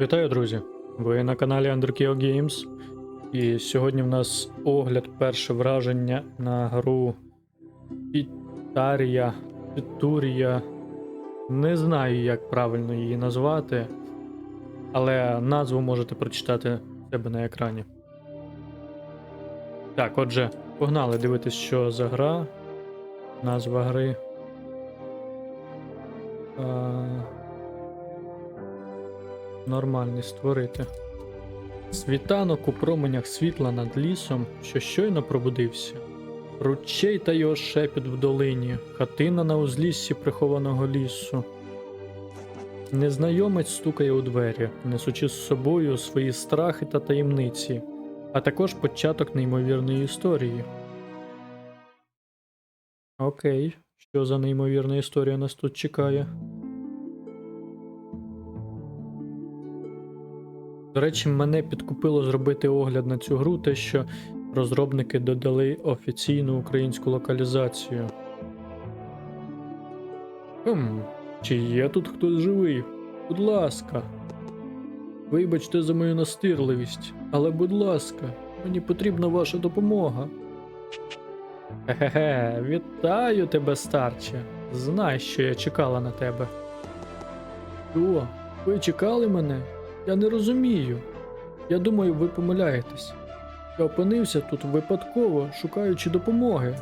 Вітаю, друзі! Ви на каналі Underkio Games. І сьогодні в нас огляд, перше враження на гру Пітарія, Пітурія. Не знаю, як правильно її назвати, але назву можете прочитати в себе на екрані. Так, отже, погнали дивитись, що за гра. Назва гри. Нормальний створити. Світанок у променях світла над лісом, що щойно пробудився. Ручей та його шепіт в долині, хатина на узліссі прихованого лісу. Незнайомець стукає у двері, несучи з собою свої страхи та таємниці, а також початок неймовірної історії. Окей, що за неймовірна історія нас тут чекає? До речі, мене підкупило зробити огляд на цю гру, те, що розробники додали офіційну українську локалізацію. Хм, чи є тут хтось живий? Будь ласка. Вибачте за мою настирливість, але будь ласка, мені потрібна ваша допомога. Хе-хе, вітаю тебе, старче. Знай, що я чекала на тебе. Що? Ви чекали мене? Я не розумію. Я думаю, ви помиляєтесь. Я опинився тут випадково, шукаючи допомоги.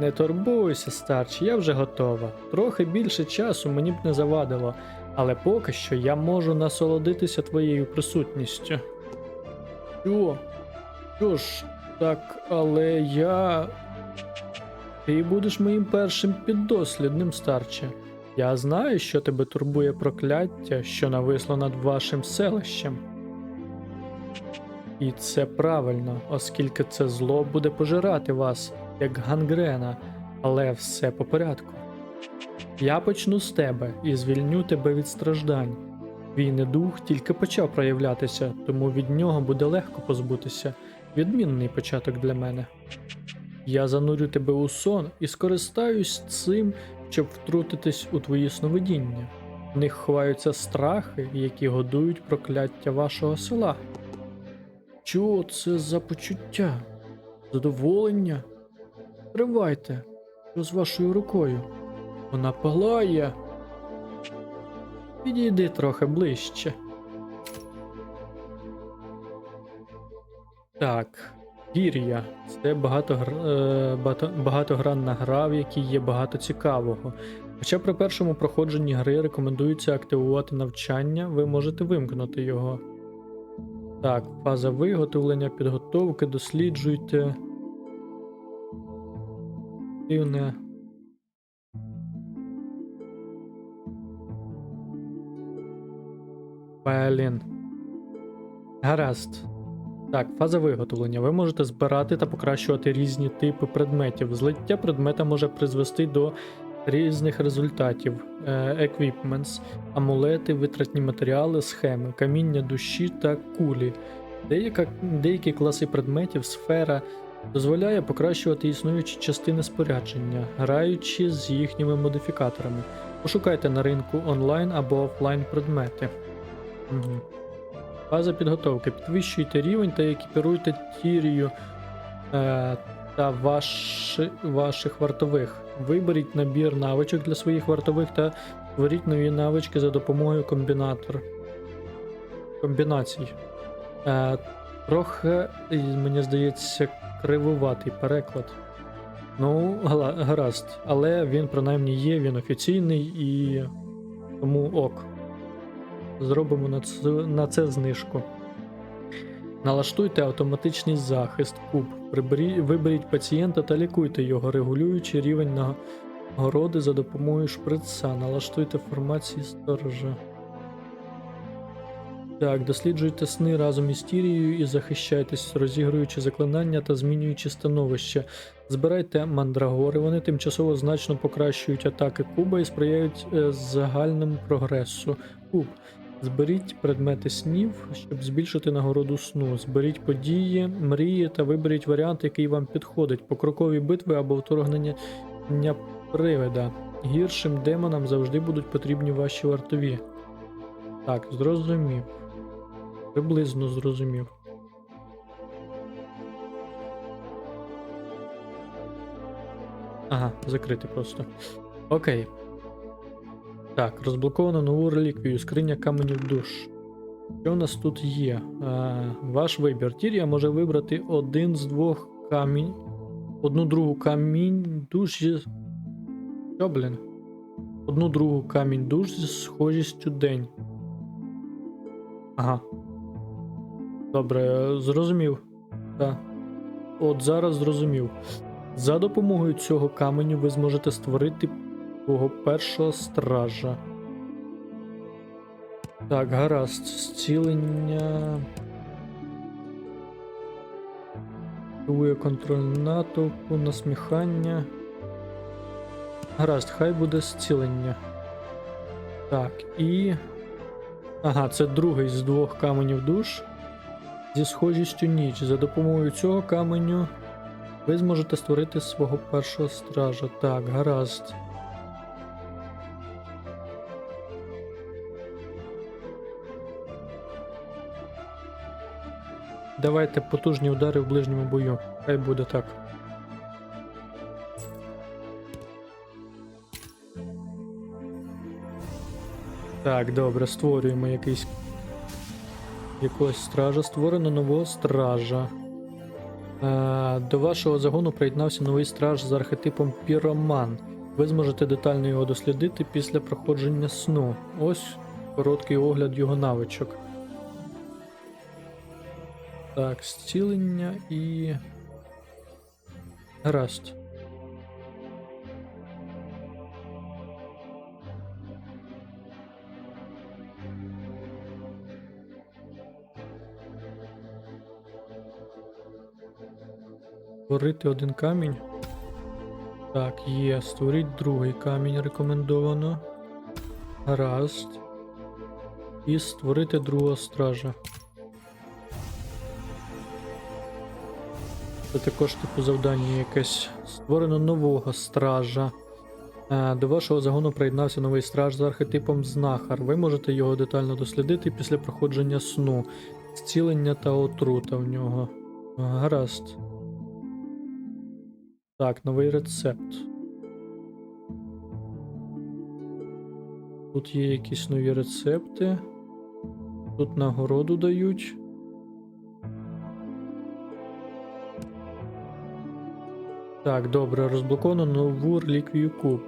Не турбуйся, старче, я вже готова. Трохи більше часу мені б не завадило, але поки що я можу насолодитися твоєю присутністю. Що? Що ж, так, але я. Ти будеш моїм першим піддослідним, старче. Я знаю, що тебе турбує прокляття, що нависло над вашим селищем. І це правильно, оскільки це зло буде пожирати вас, як гангрена, але все по порядку. Я почну з тебе і звільню тебе від страждань. Твій недух тільки почав проявлятися, тому від нього буде легко позбутися. Відмінний початок для мене. Я занурю тебе у сон і скористаюсь цим, щоб втрутитись у твої сновидіння. В них ховаються страхи, які годують прокляття вашого села. Що це за почуття? Задоволення? Тривайте, що з вашою рукою? Вона палає. Підійди трохи ближче. Так, Гір'я. Це багатогр... е, багато... багатогранна гра, в якій є багато цікавого. Хоча при першому проходженні гри рекомендується активувати навчання, ви можете вимкнути його. Так, фаза виготовлення, підготовки, досліджуйте. Дивне. Блін. Гаразд. Так, фаза виготовлення. Ви можете збирати та покращувати різні типи предметів. Злиття предмета може призвести до різних результатів: еквіпментс, амулети, витратні матеріали, схеми, каміння душі та кулі. Деяка, деякі класи предметів, сфера дозволяє покращувати існуючі частини спорядження, граючи з їхніми модифікаторами. Пошукайте на ринку онлайн або офлайн предмети. Угу. Фаза підготовки. Підвищуйте рівень та екіпіруйте тірію е, та ваші, ваших вартових. Виберіть набір навичок для своїх вартових та створіть нові навички за допомогою комбінатор. комбінацій. Е, трохи, мені здається, кривуватий переклад. Ну, гаразд, але він принаймні є, він офіційний і тому ок. Зробимо на це, на це знижку. Налаштуйте автоматичний захист куб. Прибері, виберіть пацієнта та лікуйте його, регулюючи рівень нагороди за допомогою шприца. Налаштуйте формації сторожа. Так, досліджуйте сни разом із Тірією і захищайтесь, розігруючи заклинання та змінюючи становище. Збирайте мандрагори, вони тимчасово значно покращують атаки куба і сприяють е, загальному прогресу. Куб. Зберіть предмети снів, щоб збільшити нагороду сну. Зберіть події, мрії та виберіть варіант, який вам підходить. Покрокові битви або вторгнення привида. Гіршим демонам завжди будуть потрібні ваші вартові. Так, зрозумів. Приблизно зрозумів. Ага, закрити просто. Окей. Так, розблоковано нову реліквію, скриня каменів душ. Що у нас тут є? А, ваш вибір. Тір'я може вибрати один з двох камінь. Одну другу камінь душ. Що, блін? Одну другу камінь душ зі схожістю день. Ага. Добре, зрозумів. Так. От зараз зрозумів. За допомогою цього каменю ви зможете створити свого першого стража. Так, гаразд. Зцілення. Активує контроль натовпу, насміхання. Гаразд, хай буде зцілення. Так, і. Ага, це другий з двох каменів душ. Зі схожістю ніч. За допомогою цього каменю ви зможете створити свого першого стража. Так, гаразд. Давайте потужні удари в ближньому бою. Хай буде так. Так, добре, створюємо якийсь. Якогось стража. Створено нового стража. Е, до вашого загону приєднався новий страж з архетипом Піроман. Ви зможете детально його дослідити після проходження сну. Ось короткий огляд його навичок. Так, зцілення і. Гаразд. Створити один камінь. Так, є. Створіть другий камінь рекомендовано. Гаразд. І створити другого стража. Це також типу завдання якесь. Створено нового стража. Е, До вашого загону приєднався новий страж з архетипом знахар. Ви можете його детально дослідити після проходження сну, зцілення та отрута в нього. Гаразд. Так, новий рецепт. Тут є якісь нові рецепти. Тут нагороду дають. Так, добре, розблоковано нову реліквію куб.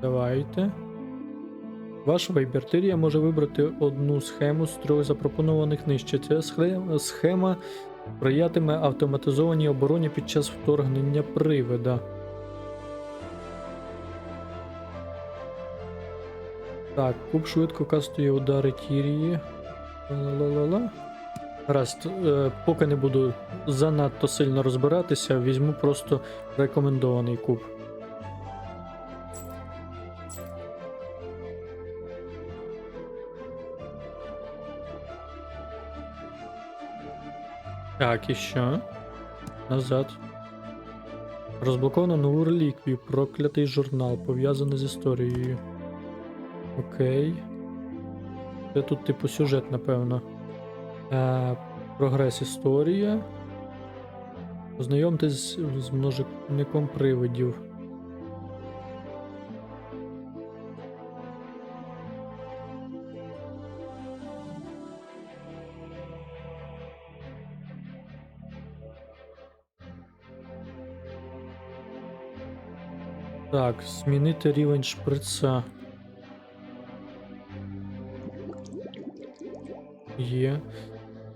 Давайте. Ваш вибір. Тирія може вибрати одну схему з трьох запропонованих нижче. Ця схема, сприятиме автоматизованій обороні під час вторгнення привида. Так, куб швидко кастує удари Тірії. Ла-ла-ла-ла. Гаразд, е, поки не буду занадто сильно розбиратися, візьму просто рекомендований куб. Так, і що? Назад. Розблоковано нову реліквію. Проклятий журнал, пов'язаний з історією. Окей. Це тут, типу, сюжет, напевно. Е, прогрес історія. Познайомтесь з, множником привидів. Так, змінити рівень шприца.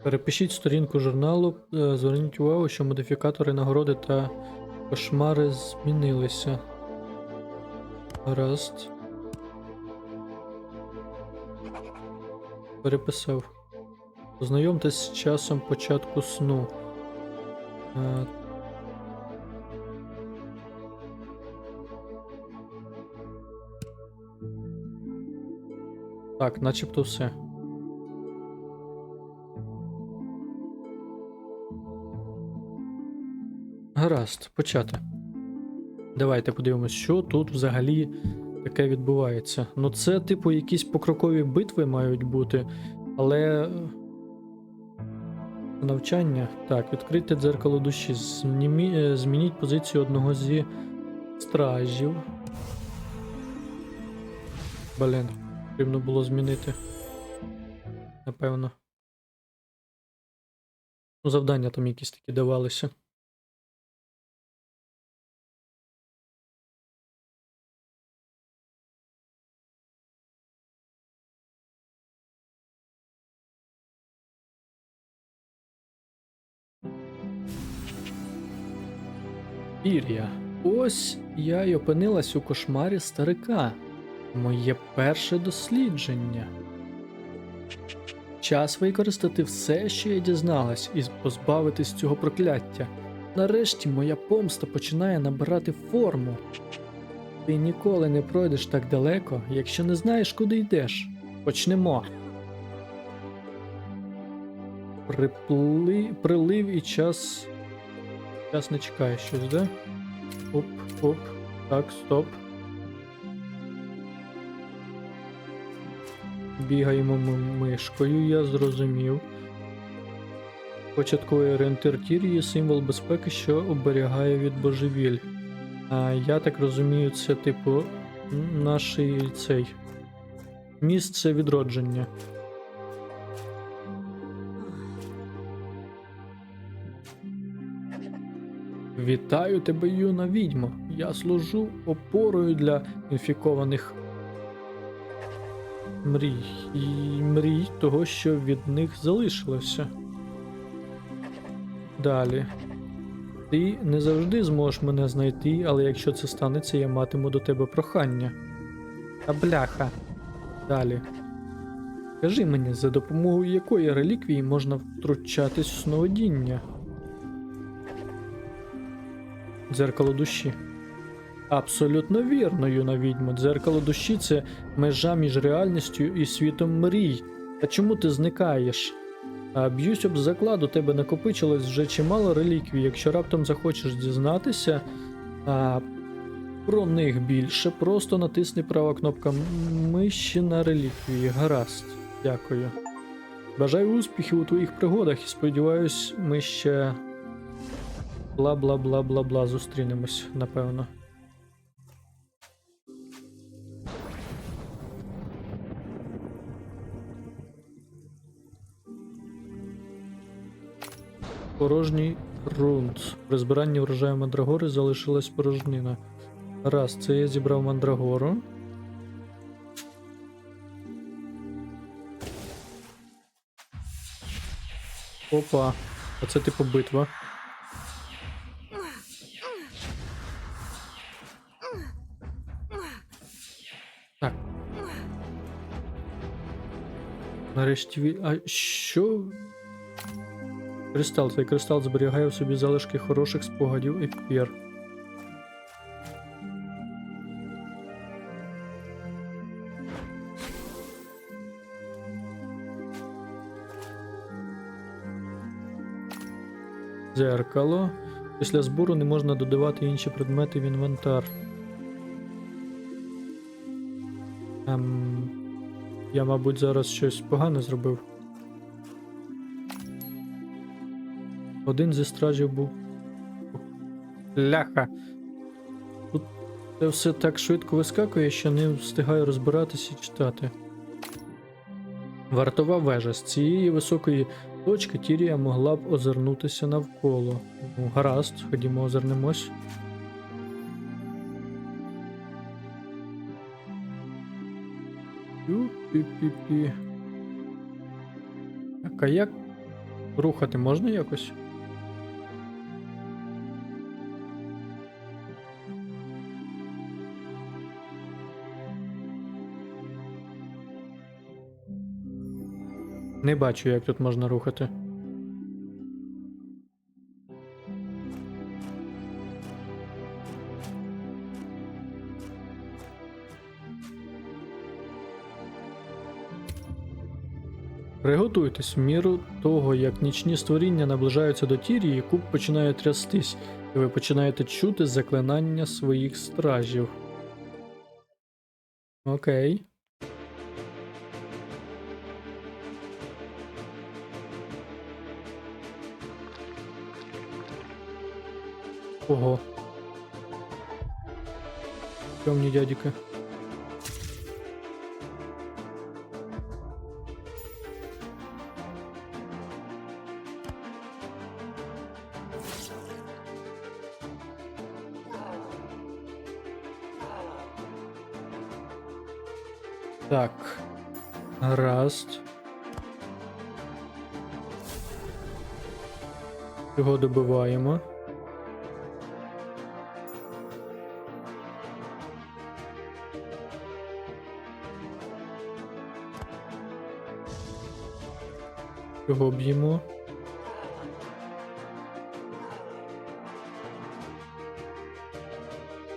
Перепишіть сторінку журналу. Е, Зверніть увагу, що модифікатори нагороди та кошмари змінилися. Гаразд. Переписав. Познайомтесь з часом початку сну. Е, Так, начебто все. Гаразд, почати. Давайте подивимось, що тут взагалі таке відбувається. Ну, це, типу, якісь покрокові битви мають бути, але. е, Навчання. Так, відкрийте дзеркало душі. Знімі... е, Змініть позицію одного зі стражів. Блін, потрібно було змінити. Напевно. Ну, завдання там якісь такі давалися. Ір'я. Ось я й опинилась у кошмарі старика. Моє перше дослідження. Час використати все, що я дізналась, і позбавитись цього прокляття. Нарешті моя помста починає набирати форму. Ти ніколи не пройдеш так далеко, якщо не знаєш, куди йдеш. Почнемо. Припли... Прилив і час. Час не чекає щось, да? Оп, оп. Так, стоп. Бігаємо ми мишкою, я зрозумів. Початковий орієнтир Тірії символ безпеки, що оберігає від божевіль. А я так розумію, це типу наш цей місце відродження. Вітаю тебе, юна відьмо. Я служу опорою для інфікованих мрій і мрій того, що від них залишилося. Далі. Ти не завжди зможеш мене знайти, але якщо це станеться, я матиму до тебе прохання. Та бляха. Далі. Скажи мені, за допомогою якої реліквії можна втручатись у сновидіння? Дзеркало душі. Абсолютно вірно, юна відьмо. Дзеркало душі це межа між реальністю і світом мрій. А чому ти зникаєш? А б'юсь об заклад, у тебе накопичилось вже чимало реліквій. Якщо раптом захочеш дізнатися а, про них більше, просто натисни права кнопка миші на реліквії. Гаразд. Дякую. Бажаю успіхів у твоїх пригодах і сподіваюсь, ми ще бла бла бла бла бла зустрінемось, напевно. Порожній рунт. При збиранні врожаю мандрагори залишилась порожнина. Раз, це я зібрав мандрагору. Опа. Оце типу битва. Нарешті. А що? Кристал. Цей кристал зберігає в собі залишки хороших спогадів і пір. Дзеркало. Після збору не можна додавати інші предмети в інвентар. Ем, я, мабуть, зараз щось погане зробив. Один зі стражів був. Ляха. Тут це все так швидко вискакує, що не встигаю розбиратися і читати. Вартова вежа. З цієї високої точки Тірія могла б озирнутися навколо. Ну, гаразд, ходімо озирнемось. Пі-пі-пі. А як рухати можна якось? Не бачу, як тут можна рухати. Приготуйтесь в міру того, як нічні створіння наближаються до тірії, куб починає трястись, і ви починаєте чути заклинання своїх стражів. Окей. Ого. Темні дядьки. Так. Гаразд. Його добиваємо. Його б'ємо.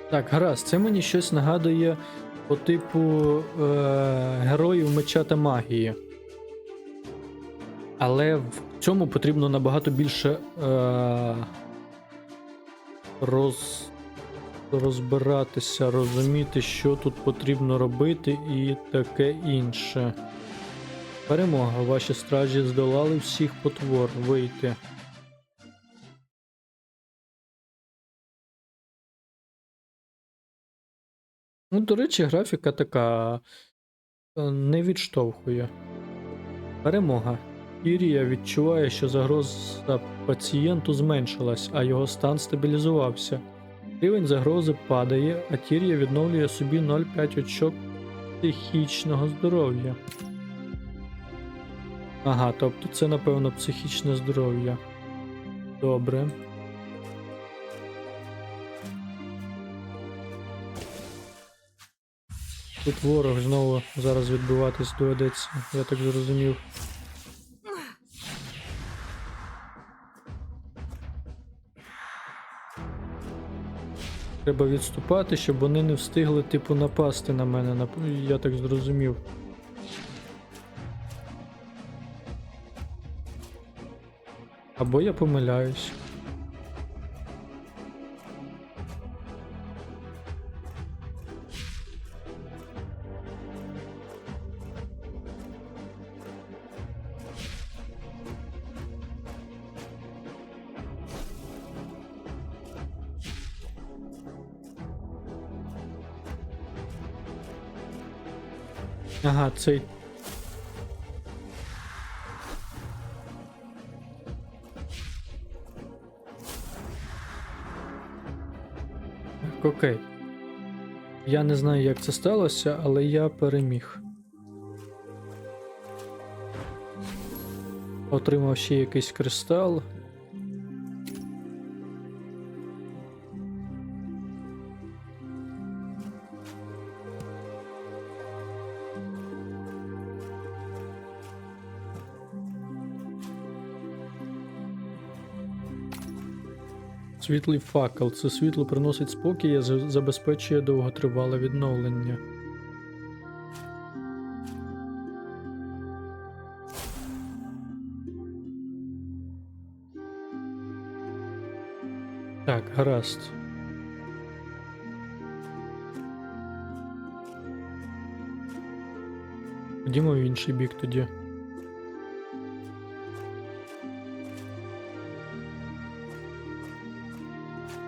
Так, гаразд, це мені щось нагадує по типу е- героїв меча та магії. Але в цьому потрібно набагато більше е- роз... розбиратися, розуміти, що тут потрібно робити і таке інше. Перемога. Ваші стражі здолали всіх потвор. Вийти. Ну, до речі, графіка така е, не відштовхує. Перемога. Ірія відчуває, що загроза пацієнту зменшилась, а його стан стабілізувався. Рівень загрози падає, а Тір'я відновлює собі 0,5 очок психічного здоров'я. Ага, тобто це, напевно, психічне здоров'я. Добре. Тут ворог знову зараз відбиватись доведеться, я так зрозумів. Треба відступати, щоб вони не встигли, типу, напасти на мене. Я так зрозумів. Або я помиляюсь. Ага, цей. Так, окей. Я не знаю, як це сталося, але я переміг. Отримав ще якийсь кристал. Світлий факел. Це світло приносить спокій і забезпечує довготривале відновлення. Так, гаразд. Ходімо в інший бік тоді.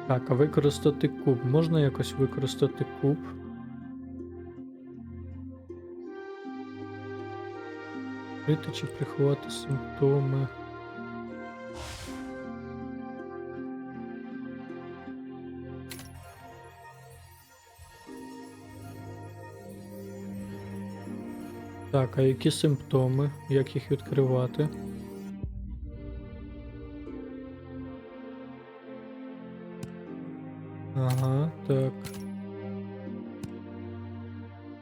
Так, а використати куб. Можна якось використати куб? Крити чи приховати симптоми. Так, а які симптоми? Як їх відкривати? Так.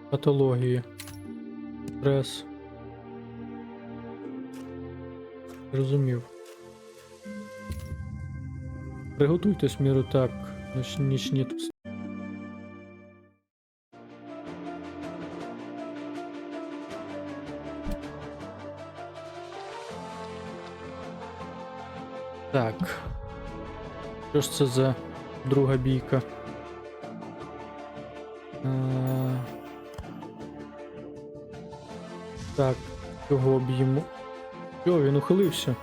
Патології. Стрес. Розумів. Приготуйтесь міру так. Ніч, нічні тут. Так. Що ж це за друга бійка? Е, так, цього об'ємо. Йо, він ухилився.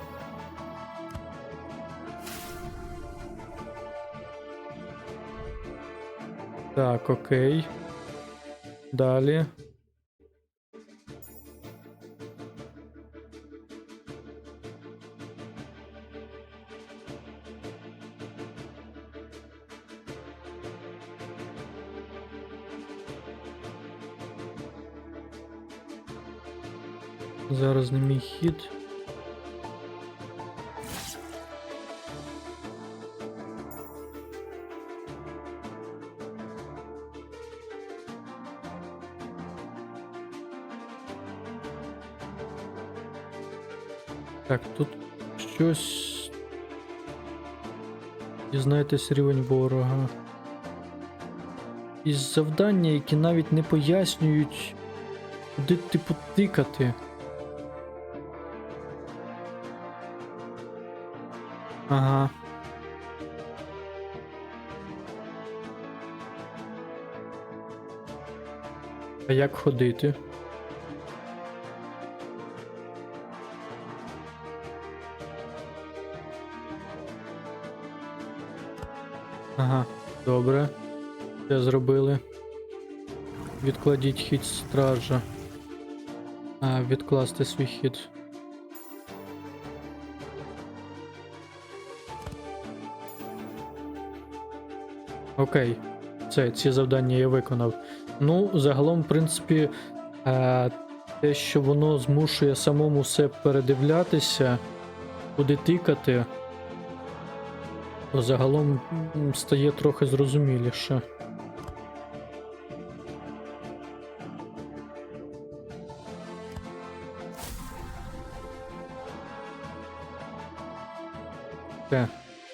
Так, окей. Далі. Хід. Так, тут щось. Дізнайтесь рівень ворога. Із завдання, які навіть не пояснюють, куди типу тикати. Ага. А як ходити? Ага, добре. Це зробили. Відкладіть хід стража. А, відкласти свій хід. Окей. Це, ці завдання я виконав. Ну, загалом, в принципі, е, те, що воно змушує самому все передивлятися, куди тикати, то загалом стає трохи зрозуміліше.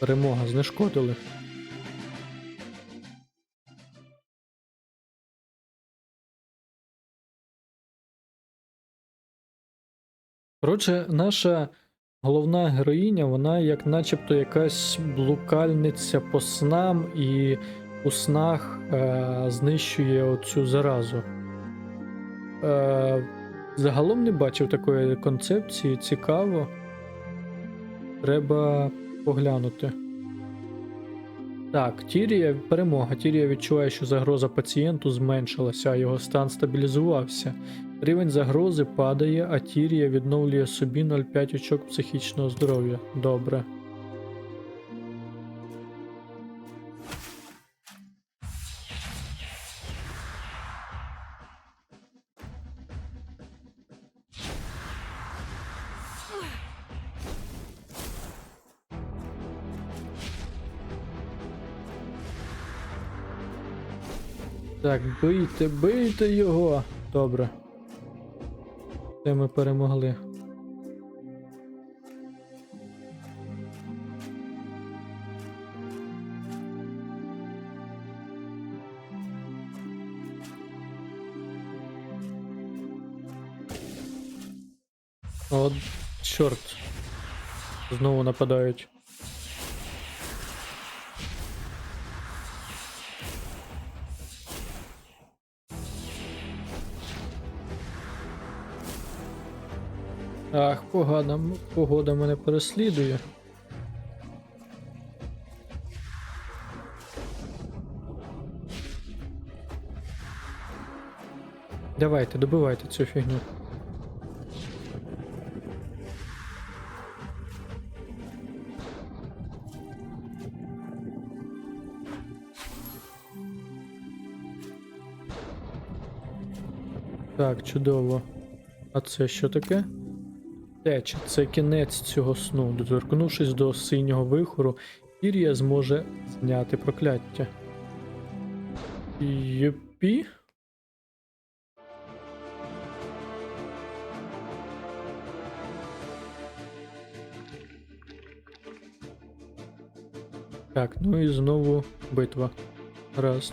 Перемога, знешкодили. Коротше, наша головна героїня, вона як начебто якась блукальниця по снам і у снах е, знищує оцю заразу. Е, загалом не бачив такої концепції, цікаво. Треба поглянути. Так, Тірія перемога. Тірія відчуває, що загроза пацієнту зменшилася, а його стан стабілізувався. Рівень загрози падає, а Тірія відновлює собі 0,5 очок психічного здоров'я. Добре. Так, бийте, бийте його. Добре. Це ми перемогли. От, чорт. Знову нападають. Ах, погана, м- погода мене переслідує. Давайте, добивайте цю фігню. Так, чудово. А це що таке? Теча це кінець цього сну. Доторкнувшись до синього вихору, Ірія зможе зняти прокляття. Юпі? Так, ну і знову битва. Раз.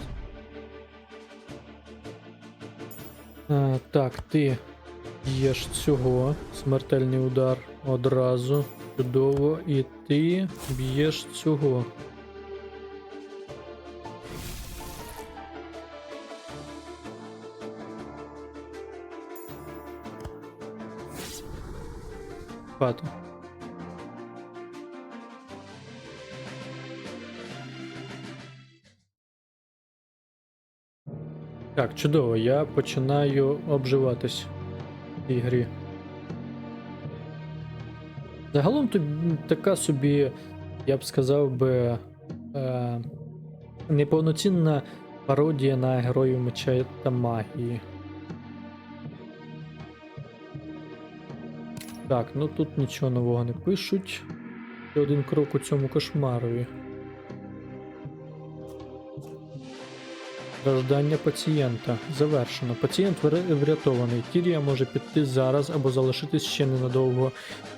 А, так, ти Б'єш цього, смертельний удар одразу. Чудово. І ти б'єш цього. хату. Так, чудово, я починаю обживатись цій грі. Загалом тут така собі, я б сказав би, е, неповноцінна пародія на героїв меча та магії. Так, ну тут нічого нового не пишуть. Ще один крок у цьому кошмарові. Страждання пацієнта завершено. Пацієнт врятований. Тірія може піти зараз або залишитись ще ненадовго.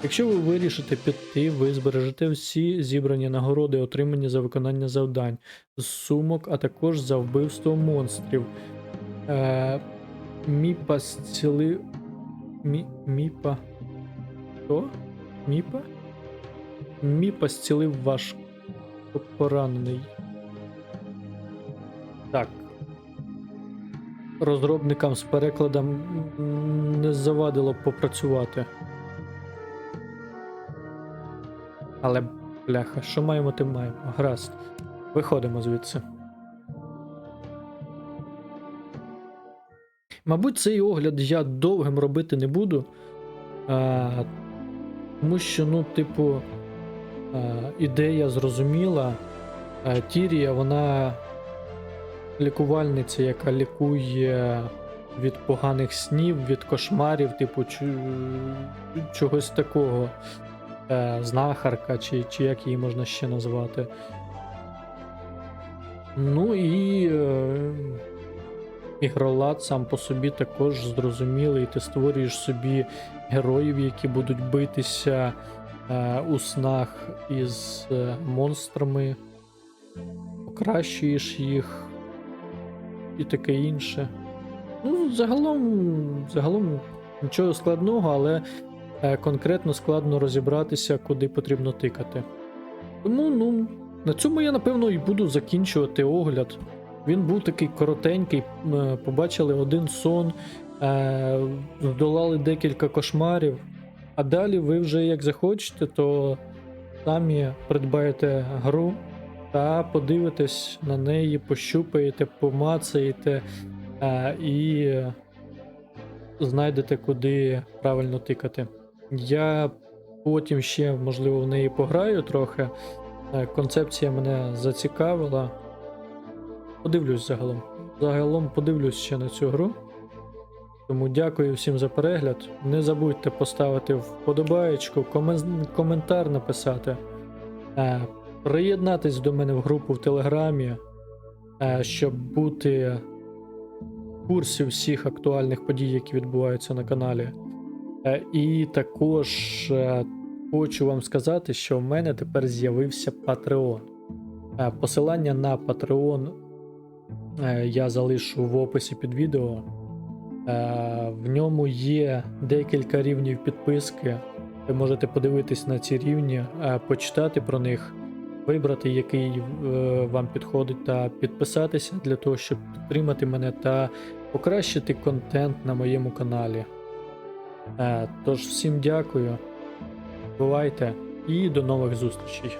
Якщо ви вирішите піти, ви збережете всі зібрані нагороди, отримані за виконання завдань з сумок, а також за вбивство монстрів. Е, міпа зціли... Мі... Міпа. Хто? Міпа? Міпа зцілив ваш поранений. Розробникам з перекладом не завадило попрацювати. Але, бляха, що маємо, тим маємо. Гаразд. Виходимо звідси. Мабуть, цей огляд я довгим робити не буду. А, тому що, ну, типу, а, ідея зрозуміла. А, Тірія, вона лікувальниця, яка лікує від поганих снів, від кошмарів, типу, чогось такого. Е, знахарка, чи, чи як її можна ще назвати. Ну і е, ігролад сам по собі також зрозумілий. Ти створюєш собі героїв, які будуть битися е, у снах із е, монстрами, покращуєш їх і таке інше. Ну, загалом, загалом нічого складного, але е, конкретно складно розібратися, куди потрібно тикати. Тому, ну, на цьому я напевно і буду закінчувати огляд. Він був такий коротенький, побачили один сон, е, здолали декілька кошмарів. А далі ви вже як захочете, то самі придбаєте гру та подивитесь на неї, пощупаєте, помацаєте е, і знайдете, куди правильно тикати. Я потім ще, можливо, в неї пограю трохи. Е, Концепція мене зацікавила. Подивлюсь загалом. Загалом подивлюсь ще на цю гру. Тому дякую всім за перегляд. Не забудьте поставити вподобаєчку, комен... коментар написати. Приєднатись до мене в групу в Телеграмі, е, щоб бути в курсі всіх актуальних подій, які відбуваються на каналі. Е, І також е, хочу вам сказати, що в мене тепер з'явився Patreon. Посилання на Patreon я залишу в описі під відео. В ньому є декілька рівнів підписки. Ви можете подивитись на ці рівні, почитати про них, вибрати, який е, вам підходить, та підписатися для того, щоб підтримати мене та покращити контент на моєму каналі. Е, Тож всім дякую, бувайте і до нових зустрічей.